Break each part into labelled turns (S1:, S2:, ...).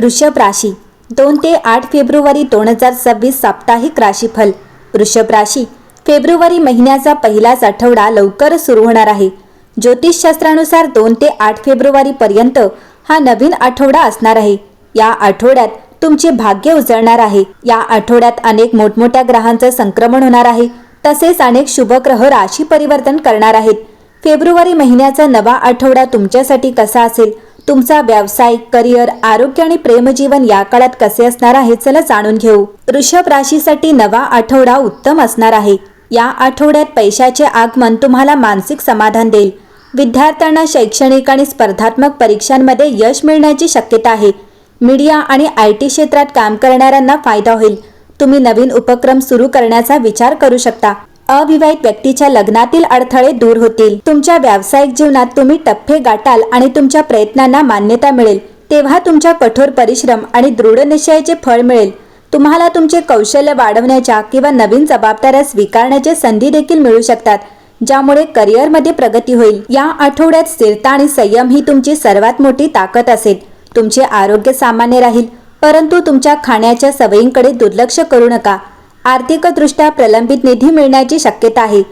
S1: वृषभ राशी. दोन ते आठ फेब्रुवारी दोन हजार सव्वीस साप्ताहिक राशीफल. वृषभ राशी. फेब्रुवारी महिन्याचा पहिलाच आठवडा लवकर सुरू होणार आहे. ज्योतिषशास्त्रानुसार दोन ते आठ फेब्रुवारीपर्यंत हा नवीन आठवडा असणार आहे. या आठवड्यात तुमचे भाग्य उजळणार आहे. या आठवड्यात अनेक मोठमोठ्या ग्रहांचं संक्रमण होणार आहे. तसेच अनेक शुभग्रह राशी परिवर्तन करणार आहेत. फेब्रुवारी महिन्याचा नवा आठवडा तुमच्यासाठी कसा असेल? तुमचा व्यावसायिक करिअर आरोग्य आणि प्रेमजीवन या काळात कसे असणार आहे चला जाणून घेऊ. वृषभ राशीसाठी नवा आठवडा उत्तम असणार आहे. या आठवड्यात पैशाचे आगमन तुम्हाला मानसिक समाधान देईल. विद्यार्थ्यांना शैक्षणिक आणि स्पर्धात्मक परीक्षांमध्ये यश मिळण्याची शक्यता आहे. मीडिया आणि आय टी क्षेत्रात काम करणाऱ्यांना फायदा होईल. तुम्ही नवीन उपक्रम सुरू करण्याचा विचार करू शकता. अविवाहित व्यक्तीच्या लग्नातील अडथळे दूर होतील. तुमच्या व्यावसायिक जीवनात तुम्ही टप्पे गाठाल आणि तुमच्या प्रयत्नांना मान्यता मिळेल. तेव्हा तुमच्या कठोर परिश्रम आणि दृढ निश्चयाचे फळ मिळेल. तुम्हाला तुमचे कौशल्य वाढवण्याच्या किंवा नवीन जबाबदाऱ्या स्वीकारण्याच्या संधी देखील मिळू शकतात ज्यामुळे करिअरमध्ये प्रगती होईल. या आठवड्यात स्थिरता आणि संयम ही तुमची सर्वात मोठी ताकद असेल. तुमचे आरोग्य सामान्य राहील परंतु तुमच्या खाण्याच्या सवयींकडे दुर्लक्ष करू नका. आर्थिकदृष्ट्या प्रलंबित निधी मिळण्याची शक्यता आहे.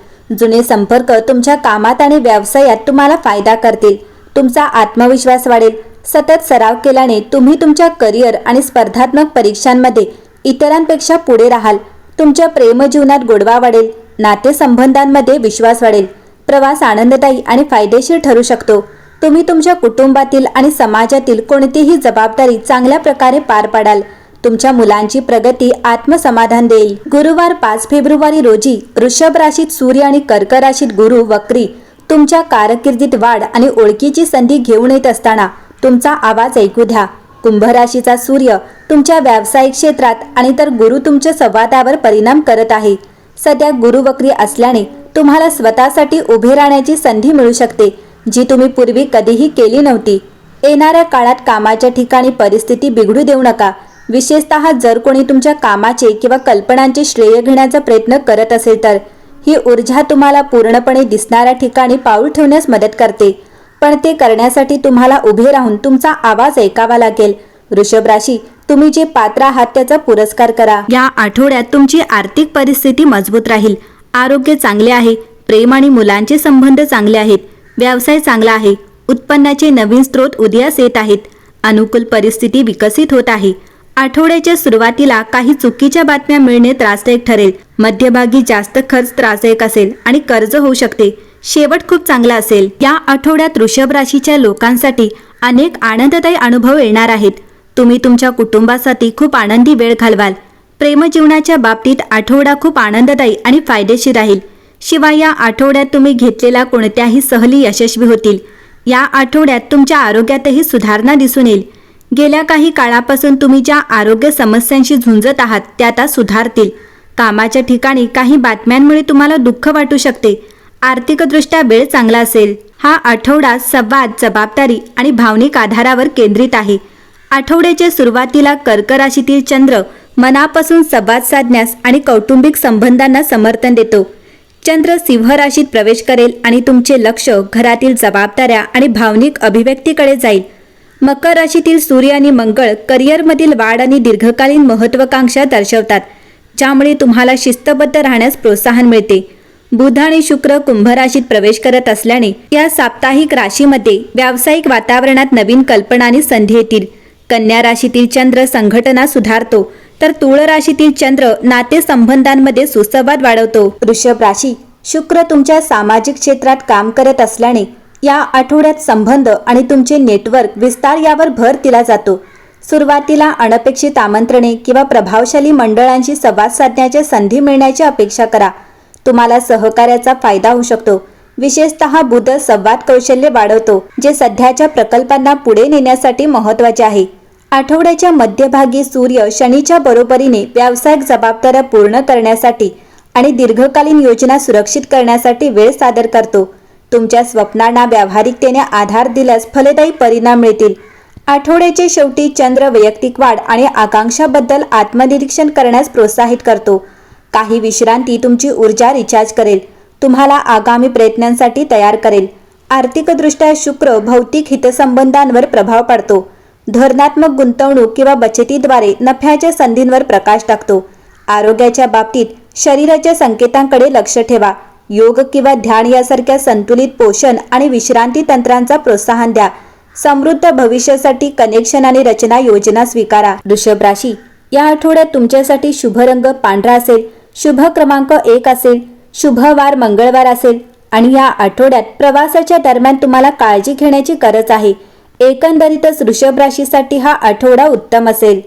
S1: जुने संपर्क तुमच्या कामात आणि व्यवसायात तुम्हाला फायदा करतील. तुमचा आत्मविश्वास वाढेल. सतत सराव केल्याने तुम्ही तुमच्या करिअर आणि स्पर्धात्मक परीक्षांमध्ये इतरांपेक्षा पुढे राहाल. तुमच्या प्रेमजीवनात गोडवा वाढेल. नातेसंबंधांमध्ये विश्वास वाढेल. प्रवास आनंददायी आणि फायदेशीर ठरू शकतो. तुम्ही तुमच्या कुटुंबातील आणि समाजातील कोणतीही जबाबदारी चांगल्या प्रकारे पार पाडाल. तुमच्या मुलांची प्रगती आत्मसमाधान देईल. गुरुवार पाच फेब्रुवारी रोजी वृषभ राशीत सूर्य आणि कर्क राशीत गुरु वक्री तुमच्या कारकिर्दीत वाढ आणि ओळखीची संधी घेऊन येत असताना तुमचा आवाज ऐकू द्या. कुंभ राशीचा सूर्य तुमच्या व्यावसायिक क्षेत्रात आणि तर गुरु तुमच्या संवादावर परिणाम करत आहे. सध्या गुरुवक्री असल्याने तुम्हाला स्वतःसाठी उभे राहण्याची संधी मिळू शकते जी तुम्ही पूर्वी कधीही केली नव्हती. येणाऱ्या काळात कामाच्या ठिकाणी परिस्थिती बिघडू देऊ नका. विशेषतः जर कोणी तुमच्या कामाचे किंवा कल्पनांचे श्रेय घेण्याचा प्रयत्न करत असेल तर ही ऊर्जा तुम्हाला पूर्णपणे दिसणाऱ्या ठिकाणी पाऊल ठेवण्यास मदत करते. पण ते करण्यासाठी तुम्हाला उभे राहून तुमचा आवाज ऐकावा लागेल. वृषभ राशी तुम्ही जे पात्र आहात त्याचा पुरस्कार करा. या आठवड्यात तुमची आर्थिक परिस्थिती मजबूत राहील. आरोग्य चांगले आहे. प्रेम आणि मुलांचे संबंध चांगले आहेत. व्यवसाय चांगला आहे. उत्पन्नाचे नवीन स्रोत उदयास येत आहेत. अनुकूल परिस्थिती विकसित होत आहे. आठवड्याच्या सुरुवातीला काही चुकीच्या बातम्या मिळणे त्रासदायक ठरेल. मध्यभागी जास्त खर्च त्रासदायक असेल आणि कर्ज होऊ शकते. शेवट खूप चांगला असेल. या आठवड्यात वृषभ राशीच्या लोकांसाठी अनेक आनंददायी अनुभव येणार आहेत. तुम्ही तुमच्या कुटुंबासाठी खूप आनंदी वेळ घालवाल. प्रेमजीवनाच्या बाबतीत आठवडा खूप आनंददायी आणि फायदेशीर राहील. शिवाय या आठवड्यात तुम्ही घेतलेल्या कोणत्याही सहली यशस्वी होतील. या आठवड्यात तुमच्या आरोग्यातही सुधारणा दिसून येईल. गेल्या काही काळापासून तुम्ही ज्या आरोग्य समस्यांशी झुंजत आहात त्या आता सुधारतील. कामाच्या ठिकाणी काही बातम्यांमुळे तुम्हाला दुःख वाटू शकते. आर्थिकदृष्ट्या वेळ चांगला असेल. हा आठवडा संवाद जबाबदारी आणि भावनिक आधारावर केंद्रित आहे. आठवड्याच्या सुरुवातीला कर्क राशीतील चंद्र मनापासून संवाद साधण्यास आणि कौटुंबिक संबंधांना समर्थन देतो. चंद्र सिंह राशीत प्रवेश करेल आणि तुमचे लक्ष घरातील जबाबदाऱ्या आणि भावनिक अभिव्यक्तीकडे जाईल. मकर राशीतील सूर्य आणि मंगळ करिअरमधील वाढ आणि दीर्घकालीन महत्वाकांक्षा दर्शवतात ज्यामुळे तुम्हाला शिस्तबद्ध राहण्यास प्रोत्साहन मिळते. बुध आणि शुक्र कुंभ राशीत प्रवेश करत असल्याने या साप्ताहिक राशीमध्ये व्यावसायिक वातावरणात नवीन कल्पना आणि संधी येतील. कन्या राशीतील चंद्र संघटना सुधारतो तर तुळ राशीतील चंद्र नातेसंबंधांमध्ये सुसंवाद वाढवतो. वृषभ राशी शुक्र तुमच्या सामाजिक क्षेत्रात काम करत असल्याने या आठवड्यात संबंध आणि तुमचे नेटवर्क विस्तार यावर भर दिला जातो. सुरुवातीला अनपेक्षित आमंत्रणे किंवा प्रभावशाली मंडळांशी संवाद साधण्याच्या संधी मिळण्याची अपेक्षा करा. तुम्हाला सहकार्याचा फायदा होऊ शकतो. विशेषतः बुध संवाद कौशल्य वाढवतो जे सध्याच्या प्रकल्पांना पुढे नेण्यासाठी महत्त्वाचे आहे. आठवड्याच्या मध्यभागी सूर्य शनीच्या बरोबरीने व्यावसायिक जबाबदाऱ्या पूर्ण करण्यासाठी आणि दीर्घकालीन योजना सुरक्षित करण्यासाठी वेळ सादर करतो. तुमच्या स्वप्नांना व्यावहारिकतेने आधार दिल्यास फलदायी परिणाम मिळतील. आठवड्याचे शेवटी चंद्र वैयक्तिक वाढ आणि आकांक्षाबद्दल आत्मनिरीक्षण करण्यास प्रोत्साहित करतो. काही विश्रांती तुमची ऊर्जा रिचार्ज करेल. तुम्हाला आगामी प्रयत्नांसाठी तयार करेल. आर्थिकदृष्ट्या शुक्र भौतिक हितसंबंधांवर प्रभाव पाडतो. धोरणात्मक गुंतवणूक किंवा बचतीद्वारे नफ्याच्या संधींवर प्रकाश टाकतो. आरोग्याच्या बाबतीत शरीराच्या संकेतांकडे लक्ष ठेवा. योग किंवा ध्यान यासारख्या संतुलित पोषण आणि विश्रांती तंत्रांचा प्रोत्साहन द्या. समृद्ध भविष्यासाठी कनेक्शन आणि रचना योजना स्वीकारा. वृषभ राशी या आठवड्यात तुमच्यासाठी शुभ रंग पांढरा असेल शुभ क्रमांक एक असेल शुभ वार मंगळवार असेल आणि या आठवड्यात प्रवासाच्या दरम्यान तुम्हाला काळजी घेण्याची गरज आहे. एकंदरीतच वृषभ राशीसाठी हा आठवडा उत्तम असेल.